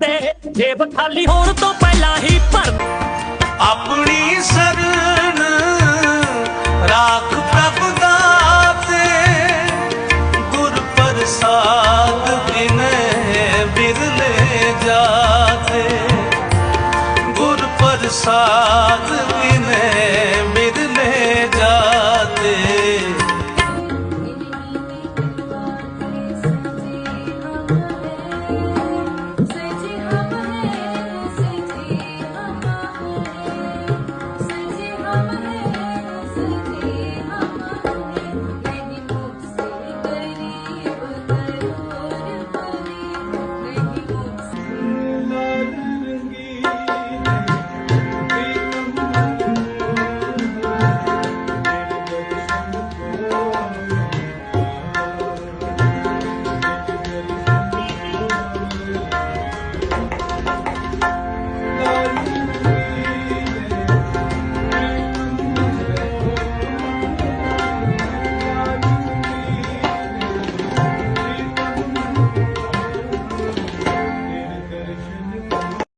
ਕਰਦੇ ਜੇਬ ਖਾਲੀ ਹੋਣ ਤੋਂ ਪਹਿਲਾਂ ਹੀ ਭਰ ਆਪਣੀ ਸਰਣ ਰਾਖ ਪ੍ਰਭ ਦਾਤੇ, ਗੁਰ ਪ੍ਰਸਾਦ ਬਿਨੈ ਬਿਰਲੇ ਜਾਤੇ। ਗੁਰ ਪ੍ਰਸਾਦ ਬਿਨੈ